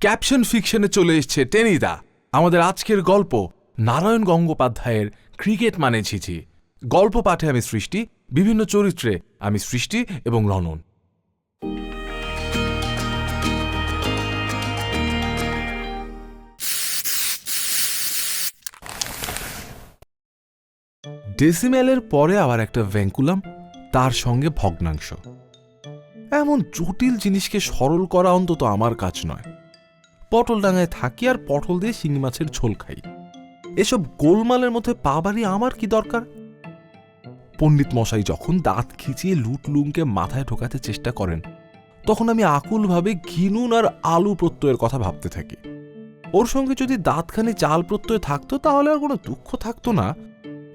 Caption ফিকশনে চলে এসছে টেনিদা। আমাদের আজকের গল্প, নারায়ণ গঙ্গোপাধ্যায়ের ক্রিকেট মানে ঝিঝি। গল্প পাঠে আমি সৃষ্টি, বিভিন্ন চরিত্রে আমি সৃষ্টি এবং রনন। ডেসিমেলের পরে আবার একটা ভ্যাঙ্কুলাম, তার সঙ্গে ভগ্নাংশ। এমন জটিল জিনিসকে সরল করা অন্তত আমার কাজ নয়। পটল ডাঙায় থাকি আর পটল দিয়ে শিঙি মাছের ঝোল খাই। এসব গোলমালের মধ্যে পা বাড়ি আমার কি দরকার? পণ্ডিত মশাই যখন দাঁত খিচিয়ে লুট লুমকে মাথায় ঢোকাতে চেষ্টা করেন, তখন আমি আকুলভাবে ঘিনুন আর আলু প্রত্যয়ের কথা ভাবতে থাকি। ওর সঙ্গে যদি দাঁতখানি চাল প্রত্যয় থাকতো, তাহলে আর কোনো দুঃখ থাকতো না।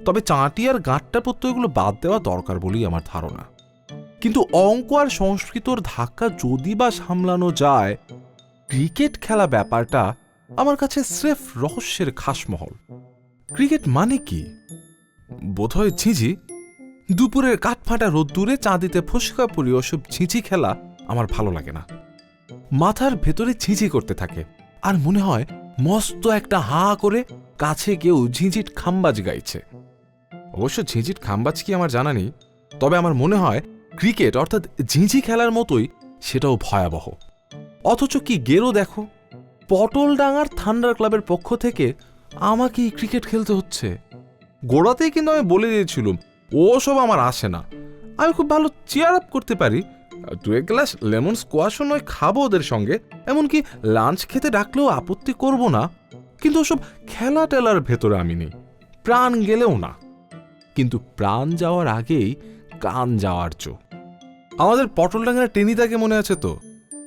তবে চাঁটি আর গাঁটটা প্রত্যয়গুলো বাদ দেওয়া দরকার বলেই আমার ধারণা। কিন্তু অঙ্ক আর সংস্কৃতর ধাক্কা যদি বা সামলানো যায় ক্রিকেট খেলা ব্যাপারটা আমার কাছে স্রেফ রহস্যের খাসমহল। ক্রিকেট মানে কি? বোধহয় ঝিঝি, দুপুরের কাঠফাটা রোদ্দুরে চাঁদিতে ফসকা পড়ি ওসব ঝিঝি খেলা আমার ভালো লাগে না। মাথার ভেতরে ঝিঝি করতে থাকে আর মনে হয় মস্ত একটা হা করে কাছে কেউ ঝিঁঝিট খাম্বাজ গাইছে। অবশ্য ঝিঁঝিট খাম্বাজ কি আমার জানা নেই, তবে আমার মনে হয় ক্রিকেট অর্থাৎ ঝিঝি খেলার মতোই সেটাও ভয়াবহ। অথচ কি গেরো দেখো? পটলডাঙ্গার থান্ডার ক্লাবের পক্ষ থেকে আমাকেই ক্রিকেট খেলতে হচ্ছে। গোড়াতেই কিন্তু আমি বলে দিয়েছিলাম ওসব আমার আসে না। আমি খুব ভালো চেয়ার আপ করতে পারি। দু এক গ্লাস লেমন স্কোয়াশও নয়, খাব ওদের সঙ্গে। এমনকি লাঞ্চ খেতে ডাকলেও আপত্তি করব না। কিন্তু ওসব খেলা টেলার ভেতরে আমি নেই, প্রাণ গেলেও না। কিন্তু প্রাণ যাওয়ার আগেই কান যাওয়ার চো। আমাদের পটল পটলডাঙ্গার টেনিদাকে মনে আছে তো?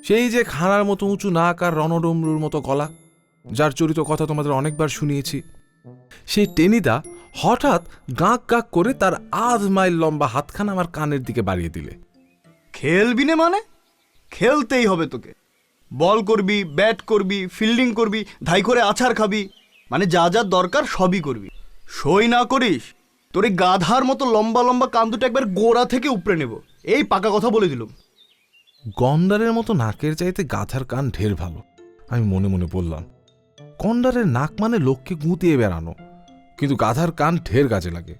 সেই যে খানার মতো উঁচু নাক আর রণডমরুর মতো গলা, যার চরিত কথা তোমাদের অনেকবার শুনিয়েছি। সেই টেনিদা হঠাৎ গাঁক গাঁক করে তার আধ মাইল লম্বা হাতখানা আমার কানের দিকে বাড়িয়ে দিলে। খেলবি না মানে? খেলতেই হবে তোকে। বল করবি, ব্যাট করবি, ফিল্ডিং করবি, ধাই করে আছার খাবি মানে যা যা দরকার সবই করবি। সই না করিস, তোর গাধার মতো লম্বা লম্বা কান দুটো একবার গোড়া থেকে উপড়ে নেব। এই পাকা কথা বলে দিলুম। গন্ডারের মতো নাকের চাইতে গাধার কান ঢের ভালো, আমি মনে মনে বললাম। গন্ডারের নাক মানে লোককে গুঁতিয়ে বেড়ানো, কিন্তু গাধার কান ঢের কাজে লাগে।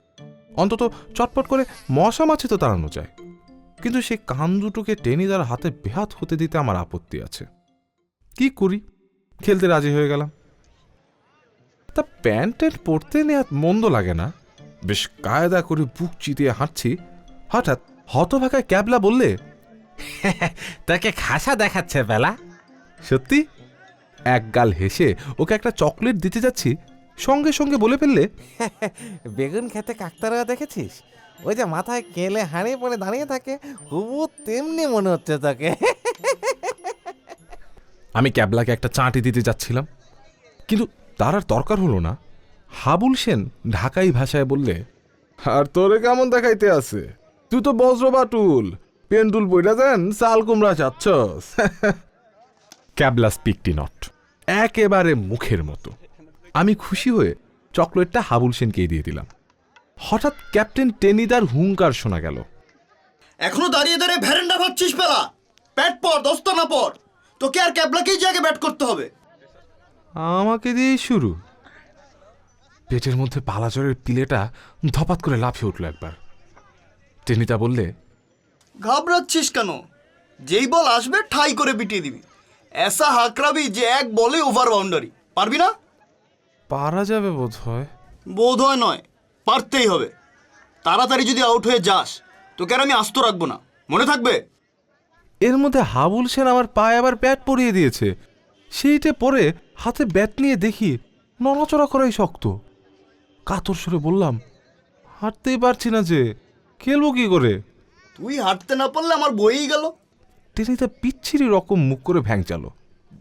অন্তত চটপট করে মশা মাছি তো তাড়ানো যায়। কিন্তু সেই কান দুটোকে টেনিদার হাতে বেহাত হতে দিতে আমার আপত্তি আছে। কি করি? খেলতে রাজি হয়ে গেলাম। তা প্যান্ট ট্যান্ট পরতে নেওয়া মন্দ লাগে না। বেশ কায়দা করে বুক চিতিয়ে হাঁটছি। হঠাৎ হতভাগায় ক্যাবলা বললে তোকে খাসা দেখাচ্ছে বেলা। সত্যি? এক গাল হেসে ওকে একটা চকলেট দিতে যাচ্ছি সঙ্গে সঙ্গে বলে ফেললে? বেগুন খেতে কাকতারা দেখেছিস? ওই যে মাথায় কেলে হাঁড়ি পরে দাঁড়িয়ে থাকে হুবু তেমনি মনে হচ্ছে তাকে। আমি ক্যাবলাকে একটা চাঁটি দিতে যাচ্ছিলাম কিন্তু তার আর দরকার হলো না। হাবুল সেন ঢাকাই ভাষায় বললে আর তোরে কেমন দেখাইতে আছে? তুই তো বজ্র বাটুল পেন্ডুল বইটা দেন চাল কুমড়া চাচ্ছস। ক্যাবলা স্পিকটি নট। একেবারে মুখের মতো। আমি খুশি হয়ে চকলেটটা হাবুল সেনকেই দিয়ে দিলাম। হঠাৎ ক্যাপ্টেন টেনিদার হুঙ্কার শোনা গেল। এখনও দাঁড়িয়ে দাঁড়িয়ে ভ্যারেন্ডা ভাবছিস পেলা? ব্যাট পর দস্তানা পর তোকে আর ক্যাবলাকেই জায়গায় ব্যাট করতে হবে। আমাকে দিয়েই শুরু। পেটের মধ্যে পালাচরের পিলেটা ধপাত করে লাফিয়ে উঠল একবার। টেনিতা বললে ঘাবড়াচ্ছিস কেন? যেই বল আসবে ঠাই করে পিটিয়ে দিবি। এসা হাকরাবি যে এক বলে ওভার বাউন্ডারি পারবি না? পারা যাবে বোধ হয় বোধ হয় নয় পারতেই হবে। তাড়াতাড়ি যদি আউট হয়ে যাস তোকে আর আমি আস্ত রাখব না। মনে থাকবে? এর মধ্যে হাবুল সেন আমার পায়ে আবার প্যাট পরিয়ে দিয়েছে। সেইটে পরে হাতে ব্যাট নিয়ে দেখি নড়াচড়া করাই শক্ত। কাতর সরে বললাম হাঁটতেই পারছি না যে খেলব কি করে? তুই হাঁটতে না পারলে আমার বইই গেল। টেনিতা পিচ্ছিরি রকম মুখ করে ভ্যাংচালো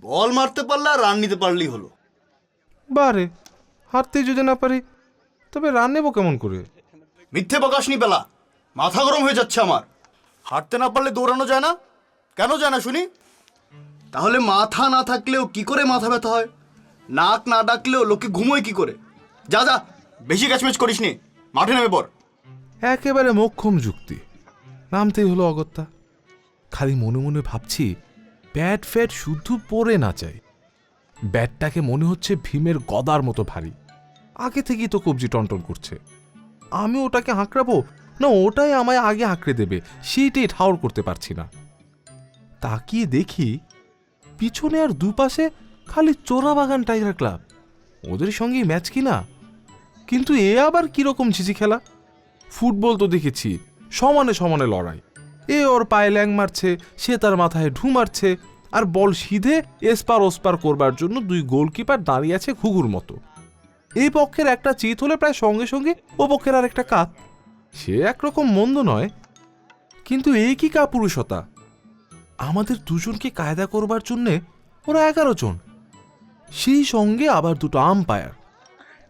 বল মারতে পারলে আর রান নিতে পারলেই হলো। বারে হাঁটতে যদি না পারি তবে রান নেব কেমন করে? মিথ্যে প্রকাশনি পেলা মাথা গরম হয়ে যাচ্ছে আমার। হাঁটতে না পারলে দৌড়ানো যায় না? কেন যায় না শুনি? তাহলে মাথা না থাকলেও কি করে মাথা ব্যথা হয়? নাক না ডাকলেও লোকে ঘুমোয় কি করে? যা যা বেশি ক্যাচম্যাচ করিস নি মাঠে নেমে পড়। একেবারে মোক্ষম যুক্তি। নামতেই হলো অগত্যা। খালি মনে মনে ভাবছি ব্যাট ফ্যাট শুধু পরে না চাই। ব্যাটটাকে মনে হচ্ছে ভীমের গদার মতো ভারী। আগে থেকেই তো কবজি টনটন করছে। আমি ওটাকে আঁকড়াবো না, ওটাই আমায় আগে আঁকড়ে দেবে। সেইটাই ঠাউর করতে পারছি না। তাকিয়ে দেখি, পিছনে আর দুপাশে খালি চোরাবাগান টাইগার ক্লাব। ওদের সঙ্গেই ম্যাচ কিনা? কিন্তু এ আবার কীরকম ঝিঝি খেলা? ফুটবল তো দেখেছি। সমানে সমানে লড়াই। এ ওর পায়ে ল্যাং মারছে, সে তার মাথায় ঢু মারছে, আর বল সিধে এসপার ওসপার করবার জন্য দুই গোলকিপার দাঁড়িয়ে আছে ঘুঘুর মতো। এই পক্ষের একটা চিত হলে প্রায় সঙ্গে সঙ্গে ও পক্ষের আর একটা কাত সে একরকম মন্দ নয়, কিন্তু এই কি কাপুরুষতা? আমাদের দুজনকে কায়দা করবার জন্যে ওরা এগারো জন। সেই সঙ্গে আবার দুটো আম্পায়ার।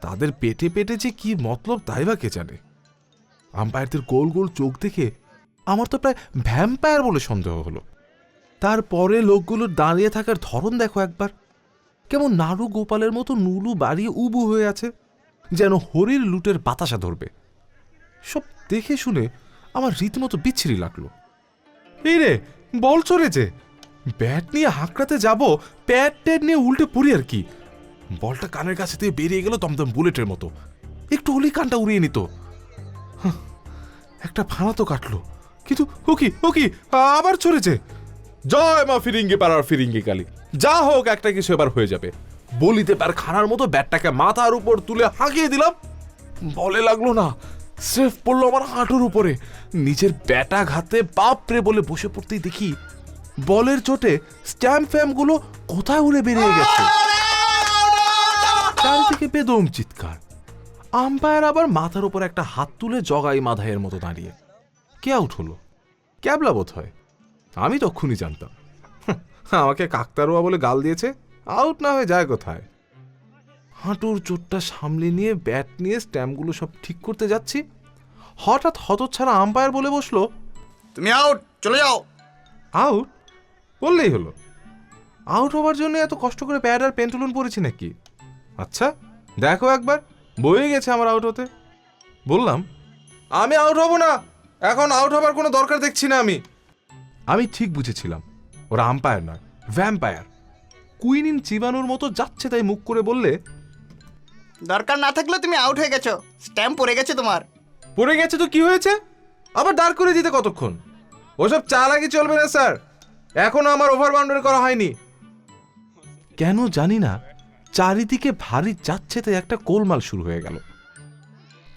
তাদের পেটে পেটে যে কি মতলব তাই বা কে জানে? আম্পায়ারদের গোল গোল চোখ দেখে আমার তো প্রায় ভ্যাম্পায়ার বলে সন্দেহ হলো। তারপরে লোকগুলোর দাঁড়িয়ে থাকার ধরন দেখো একবার। কেমন নাড়ু গোপালের মতো নুলু বাড়িয়ে উবু হয়ে আছে, যেন হরির লুটের বাতাসা ধরবে। সব দেখে শুনে আমার রীতিমতো বিচ্ছিরি লাগল। এই রে, বল চলেছে ব্যাট নিয়ে হাঁকড়াতে যাব, প্যাট ট্যাট নিয়ে উল্টে পড়ি আর কি। বলটা কানের কাছে দিয়ে বেরিয়ে গেল দমদম বুলেটের মতো। একটু হলেই কানটা উড়িয়ে নিত। একটা ফানা তো কাটলো কিন্তু ও কি ও কি আবার চলেছে জয় মা ফিরিঙ্গি পাড়ার ফিরিঙ্গি কালি যা হোক একটা কিছু এবার হয়ে যাবে বলিতে পার খানার মতো ব্যাটটাকে মাথার উপর তুলে হাঁকিয়ে দিলাম বলে লাগল না স্রেফ পড়ল আমার হাঁটুর উপরে নিজের ব্যাটা ঘাতে বাপরে বলে বসে পড়তেই দেখি বলের চোটে স্ট্যাম্প ফ্যাম্পগুলো কোথায় উড়ে বেরিয়ে গেছে চারিদিকে বেদম চিৎকার আম্পায়ার আবার মাথার উপর একটা হাত তুলে জগাই মাধাইয়ের মতো দাঁড়িয়ে। কে আউট হলো? ক্যাবলা বোধ হয় আমি তক্ষুনি জানতাম। আমাকে কাকতারুয়া বলে গাল দিয়েছে আউট না হয়ে যায় কোথায়? হাঁটুর চোটটা সামলে নিয়ে ব্যাট নিয়ে স্ট্যাম্পগুলো সব ঠিক করতে যাচ্ছি। হঠাৎ হতচ্ছাড়া আম্পায়ার বলে বসল তুমি আউট চলে যাও। আউট? বললেই হলো। আউট হবার জন্য এত কষ্ট করে প্যাড আর পেন্টুলুন পড়েছি নাকি? আচ্ছা দেখো একবার। বয়ে গেছে আমার আউট হতে। বললাম আমি আউট হব না। এখন আউট হবার কোনো দরকার দেখছি না আমি। আমি ঠিক বুঝেছিলাম ওরা আম্পায়ার নয় ভ্যাম্পায়ার কুইনিন চিবানোর মতো যাচ্ছে তাই মুখ করে বললে দরকার না থাকলেও তুমি আউট হয়ে গেছো। স্ট্যাম্প পড়ে গেছে তোমার। পড়ে গেছে তো কি হয়েছে? আবার দাঁড় করে দিতে কতক্ষণ? ওসব চালাকি চলবে না স্যার। এখনও আমার ওভার বাউন্ডারি করা হয়নি। কেন জানি না চারিদিকে ভারী যাচ্ছে তাই একটা কোলমাল শুরু হয়ে গেল।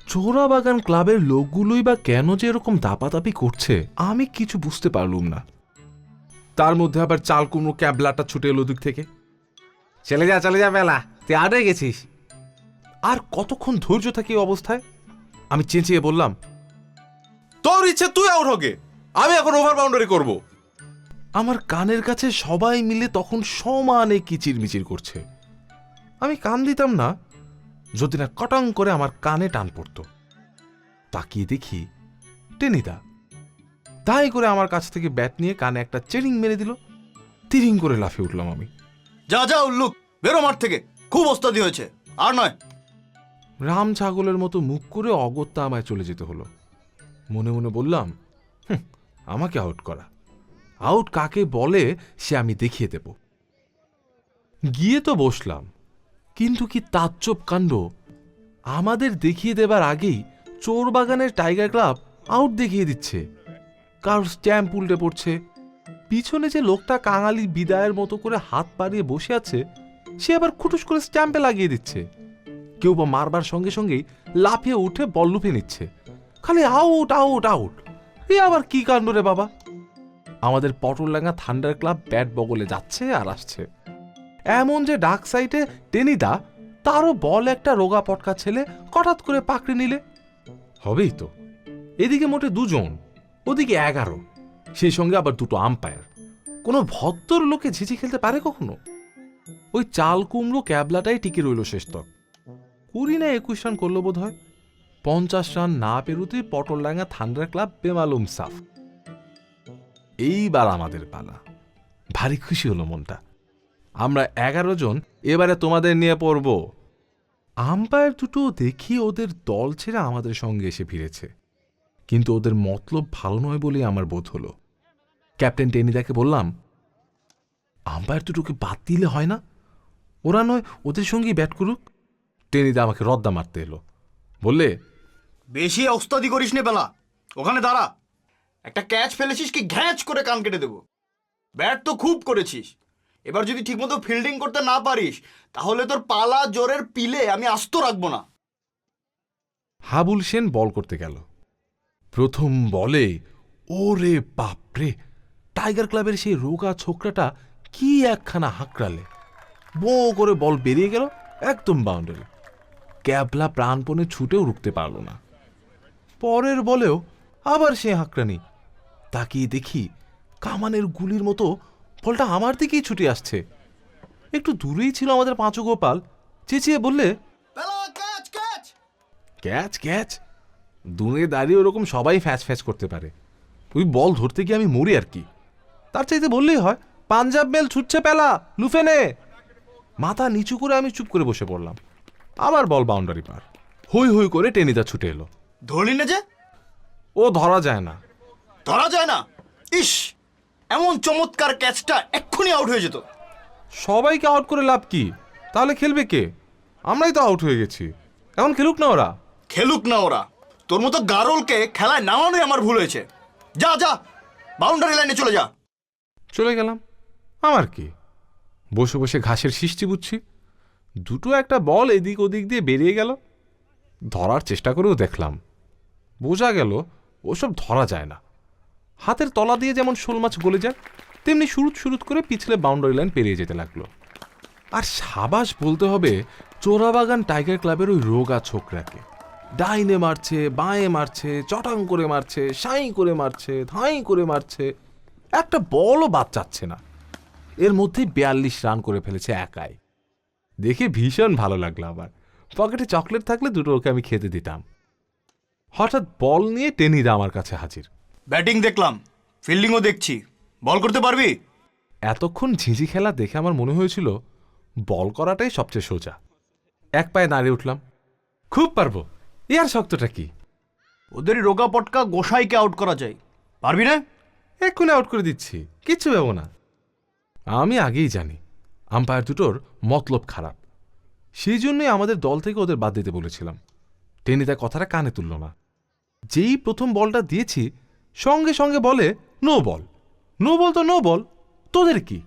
চোরা বাগান ক্লাবের লোকগুলোই বা কেন যে এরকম দাপাদাপি করছে আমি কিছু বুঝতে পারলুম না। তার মধ্যে আবার চাল কুমড়ো ক্যাবলাটা ছুটে এলো দিক থেকে। চলে যা চলে যা বেলা তুই হয়ে গেছিস। আর কতক্ষণ ধৈর্য থাকে এই অবস্থায়? আমি চেঁচিয়ে বললাম তোর ইচ্ছে তুই আউট হোকে আমি এখন ওভার বাউন্ডারি করব। আমার কানের কাছে সবাই মিলে তখন সমানে কিচির মিচির করছে। আমি কান দিতাম না। যদি না কটং করে আমার কানে টান পড়তো। তাকিয়ে দেখি টেনিদা। তাই করে আমার কাছ থেকে ব্যাট নিয়ে কানে একটা চেরিং মেরে দিল। তিরিং করে লাফিয়ে উঠলাম আমি। যা যা উল্লুক বেরো মাঠ থেকে। খুব অস্তাদি হয়েছে। আর নয়। রাম ছাগলের মতো মুখ করে অগত্যা আমায় চলে যেতে হলো। মনে মনে বললাম "হুঁ, আমাকে আউট করা। আউট কাকে বলে সে আমি দেখিয়ে দেব। গিয়ে তো বসলাম। কিন্তু কি তাজ্জব কাণ্ড? আমাদের দেখিয়ে দেবার আগেই চোর বাগানের টাইগার ক্লাব আউট দেখিয়ে দিচ্ছে। কারোর স্ট্যাম্প উল্টে পড়ছে? পিছনে যে লোকটা কাঙালি বিদায়ের মতো করে হাত পাড়িয়ে বসে আছে, সে আবার খুটুস করে স্ট্যাম্পে লাগিয়ে দিচ্ছে। কেউ বা মারবার সঙ্গে সঙ্গেই লাফিয়ে উঠে বল লুফে নিচ্ছে। খালি আউট আউট আউট এ আবার কি কাণ্ড রে বাবা? আমাদের পটলডাঙ্গা থান্ডার ক্লাব ব্যাট বগলে যাচ্ছে আর আসছে। এমন যে ডাক সাইডে টেনিদা, তারও বল একটা রোগা পটকা ছেলে হঠাৎ করে পাকড়ে নিলে। হবেই তো। এদিকে মোটে দুজন, ওদিকে এগারো, সেই সঙ্গে আবার দুটো আম্পায়ার কোনো ভদ্র লোকে ঝিঝি খেলতে পারে কখনো? ওই চাল কুমড়ো ক্যাবলাটাই টিকে রইল শেষ তক। কুড়ি না একুশ রান করল বোধ হয় পঞ্চাশ রান না পেরুতেই পটলডাঙ্গা থান্ডার ক্লাব বেমালুম সাফ। এইবার আমাদের পালা। ভারী খুশি হলো মনটা। আমরা এগারো জন এবারে তোমাদের নিয়ে পড়ব। আম্পায়ার দুটো দেখি ওদের দল ছেড়ে আমাদের সঙ্গে এসে ফিরেছে। কিন্তু ওদের মতলব ভালো নয় বলেই আমার বোধ হলো। ক্যাপ্টেন টেনিদাকে বললাম, আম্পায়ার দুটোকে বাদ দিলে হয় না? ওরা নয় ওদের সঙ্গেই ব্যাট করুক? টেনিদা আমাকে রদ্দা মারতে এলো। বললে, বেশি ওস্তাদি করিস নে পেলা ওখানে দাঁড়া। একটা ক্যাচ ফেলেছিস কি ঘ্যাঁচ করে কান কেটে দেবো। ব্যাট তো খুব করেছিস। এবার যদি ঠিকমতো ফিল্ডিং করতে না পারিস, তাহলে তোর পালা জোরের পিলে আমি আস্ত রাখব না। হাবুল সেন বল করতে গেল। প্রথম বলে, ওরে বাপরে, টাইগার ক্লাবের সেই রোগা ছোকরাটা কি একখানা হাঁকড়ালে। বো করে বল বেরিয়ে গেল একদম বাউন্ডারি ক্যাবলা প্রাণপণে ছুটেও রুখতে পারল না। পরের বলেও আবার সে হাঁকড়ানি। তাকিয়ে দেখি কামানের গুলির মতো বলটা আমার দিকেই ছুটে আসছে। একটু দূরেই ছিল আমাদের পাঁচু গোপাল চেঁচিয়ে বললে ক্যাচ ক্যাচ! Catch catch! দূরে দাঁড়িয়ে ওরকম সবাই ফ্যাচ ফ্যাচ করতে পারে। ওই বল ধরতে গিয়ে আমি মরি আর কি? তার চাইতে বললেই হয় পাঞ্জাব মেল ছুটছে পেলা লুফে নে! মাথা নিচু করে আমি চুপ করে বসে পড়লাম। আবার বল বাউন্ডারি পার। হই হই করে টেনিদা ছুটে এলো। ধরলি না যে? ও ধরা যায় না। ধরা যায় না? ইস! এমন চমৎকার ক্যাচটা এক্ষুনি আউট হয়ে যেত। সবাইকে আউট করে লাভ কি? তাহলে খেলবে কে? আমরাই তো আউট হয়ে গেছি। এখন খেলুক না ওরা? খেলুক না ওরা। তোর মতো গারলকে খেলায় নামানোই আমার ভুল হয়েছে। যা যা বাউন্ডারি লাইনে চলে যা। চলে গেলাম। আমার কি? বসে বসে ঘাসের সৃষ্টি বুঝছি। দুটো একটা বল এদিক ওদিক দিয়ে বেরিয়ে গেল। ধরার চেষ্টা করেও দেখলাম। বোঝা গেল ওসব ধরা যায় না। হাতের তলা দিয়ে যেমন শোল মাছ গলে যায়, তেমনি শুরুত শুরুত করে পিছলে বাউন্ডারি লাইন পেরিয়ে যেতে লাগল। আর সাবাস বলতে হবে, চোরাবাগান টাইগার ক্লাবের ওই রোগা ছোকরাকে। ডাইনে মারছে, বাঁয়ে মারছে, চটাং করে মারছে, সাঁই করে মারছে, ধাই করে মারছে। একটা বলও বাদ চাচ্ছে না। এর মধ্যে বিয়াল্লিশ রান করে ফেলেছে একাই। দেখে ভীষণ ভালো লাগল আবার পকেটে চকলেট থাকলে দুটো ওকে আমি খেতে দিতাম। হঠাৎ বল নিয়ে টেনিদা আমার কাছে হাজির। ব্যাটিং দেখলাম ফিল্ডিংও দেখছি। বল করতে পারবি? এতক্ষণ ঝিঝি খেলা দেখে আমার মনে হয়েছিল বল করাটাই সবচেয়ে সোজা। এক পায়ে দাঁড়িয়ে উঠলাম। খুব পারব। এ আর শক্তটা কি? ওদের রোগা পটকা গোসাইকে আউট করা যায়। পারবি না? এক্ষুনি আউট করে দিচ্ছি। কিচ্ছু ভেবো না। আমি আগেই জানি আম্পায়ার দুটোর মতলব খারাপ। সেই জন্যই আমাদের দল থেকে ওদের বাদ দিতে বলেছিলাম। টেনিদা কথাটা কানে তুলল না। যেই প্রথম বলটা দিয়েছি সঙ্গে সঙ্গে বলে, নো বল। নো বল তো নো বল। তোদের কি?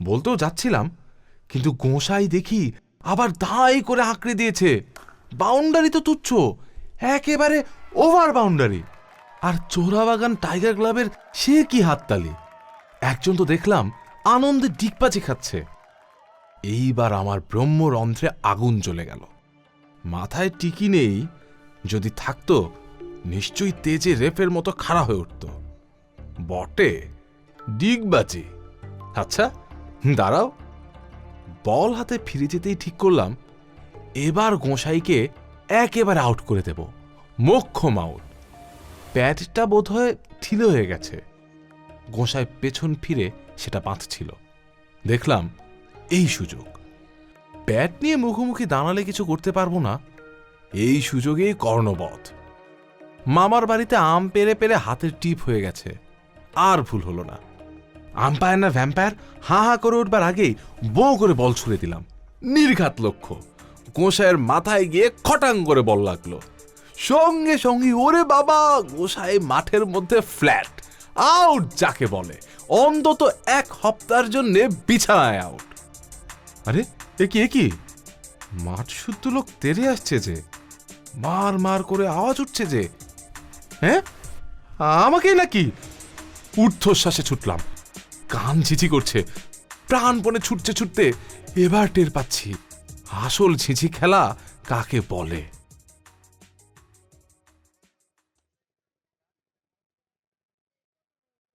বলতেও যাচ্ছিলাম, কিন্তু গোঁসাই দেখি আবার দাঁই করে আঁকড়ে দিয়েছে। বাউন্ডারি তো তুচ্ছ, একেবারে ওভার বাউন্ডারি। আর চোরাবাগান টাইগার ক্লাবের সে কি হাততালি? একজন তো দেখলাম আনন্দে ডিগবাজি খাচ্ছে। এইবার আমার ব্রহ্মরন্ধ্রে আগুন জ্বলে গেল। মাথায় টিকি নেই, যদি থাকতো নিশ্চয়ই তেজে রেফের মতো খাড়া হয়ে উঠত। বটে ডিগবাজি আচ্ছা দাঁড়াও। বল হাতে ফিরে যেতেই ঠিক করলাম, এবার গোসাইকে একেবারে আউট করে দেব মোক্ষম আউট প্যাডটা বোধহয় ঢিলে হয়ে গেছে। গোসাই পেছন ফিরে সেটা বাঁধছিল। দেখলাম, এই সুযোগ। ব্যাট নিয়ে মুখোমুখি দাঁড়ালে কিছু করতে পারব না, এই সুযোগেই কর্ণবধ। মামার বাড়িতে আম পেরে পেরে হাতের টিপ হয়ে গেছে। আর ভুল হলো না। আম্পায়ার না ভ্যাম্পায়ার, হা হা করে উঠবার আগেই বো করে বল ছুড়ে দিলাম। নির্ঘাত লক্ষ্য। গোসাইয়ের মাথায় গিয়ে খটাং করে বল লাগল। সঙ্গে সঙ্গে ওরে বাবা, গোসাই মাঠের মধ্যে ফ্ল্যাট। আউট যাকে বলে। অন্তত এক হপ্তার জন্য বিছানায় আউট। আরে, এ কি এ কি? মাঠ শুদ্ধ লোক তেরে আসছে যে। মার মার করে আওয়াজ উঠছে যে। হ্যাঁ? আমাকেই নাকি? ঊর্ধ্বশ্বাসে ছুটলাম। কান ঝিঝি করছে। প্রাণপণে ছুটতে ছুটতে এবার টের পাচ্ছি। আসল ঝিঝি খেলা কাকে বলে?